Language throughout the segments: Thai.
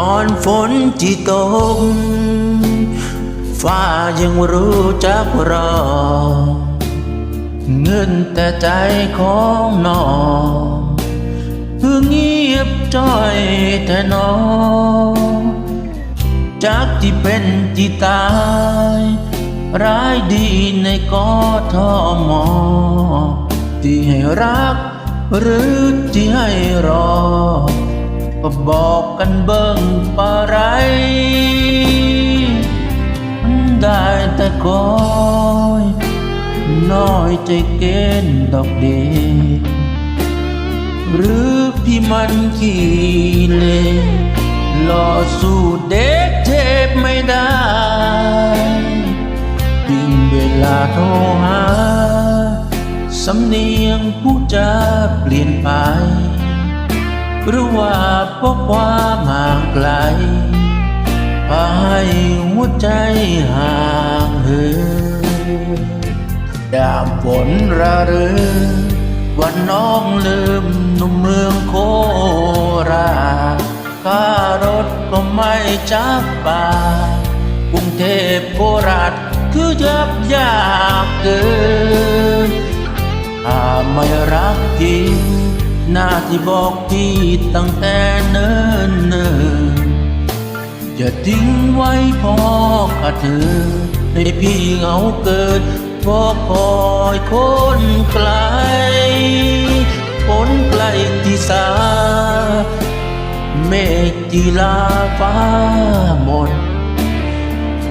ก่อนฝนที่ตกฟ้ายังรู้จักรอ เงินแต่ใจของน้องเพิ่งเงียบจ้อยแต่น้องจากที่เป็นที่ตาย ร้ายดีในกอทอมอ ที่ให้รักหรือที่ให้รอ ก็บอกกันเบิ่งปะไรได้แต่คอยน้อยใจเกณฑ์ดอกเดหรือพี่มันขี้เลหล่อสู้เด็กเทพไม่ได้ยิ่งเวลาโทรหา สำเนียงผู้จะเปลี่ยนไป หรือว่าพราะความห่างไกลพาให้หัวใจห่างเหินยามฝนระเรือวันน้องลืมหนุ่มเมืองโคราชค่ารถก็ไม่จักบาทกรุงเทพโคราชคือยับยากเกินถ้าไม่รักจริง หน้าที่บอกพี่ตั้งแต่เนิ่นเนิ่นๆอย่าทิ้งไว้พอขาดเธอให้พี่เหงาเกินพอคอยคนไกลคนไกลที่สาเมฆจีลาฟ้าหมด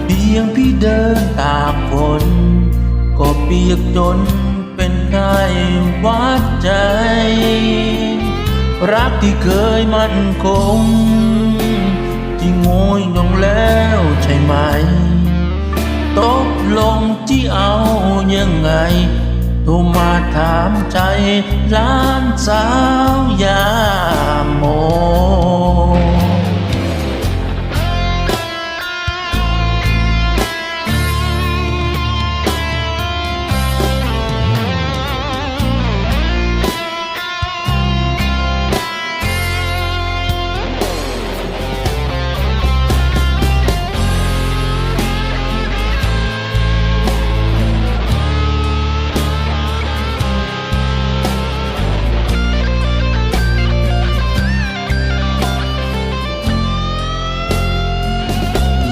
เพียงพี่เดินตากฝนก็เปียกจนเป็นไข้วัดใจ รักที่เคยมั่นคง ที่โงยลงแล้วใช่ไหม ตกลงที่เอายังไงโทรมาถามใจล้านสาวยา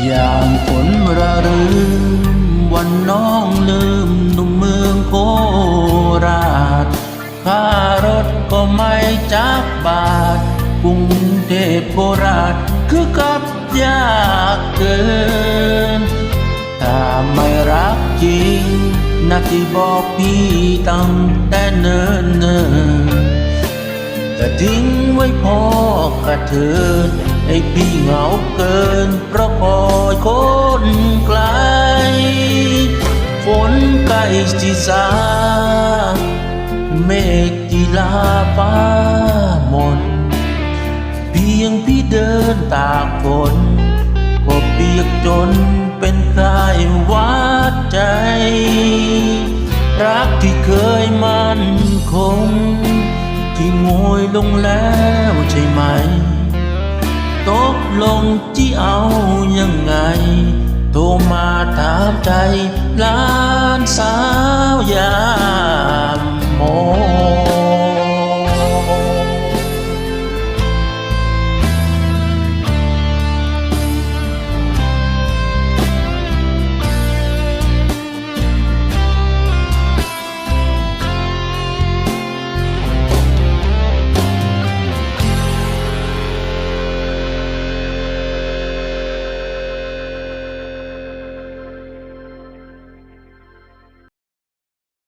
ยามฝนระรึมวันน้องลืมหนุ่มเมืองโคราชค่ารถก็ไม่จักบาทกรุงเทพโคราชคือกับยากเกิน ถ้าไม่รักจริงนาที่บอกพี่ตั้งแต่เนิ่นเนิ่นๆจะทิ้งไว้พอกระเทิน ให้พี่เหงาเกินเพราะคอยคนไกล ฝนใกล้ที่สาเมฆที่ลาฟ้ามน เพียงพี่เดินตากฝนก็เปียกจนเป็นครายวัดใจ รักที่เคยมั่นคง ที่โงยลงแล้วใช่ไหม ตกลงที่เอายังไง โทรมาถามใจล้านสาวยามโม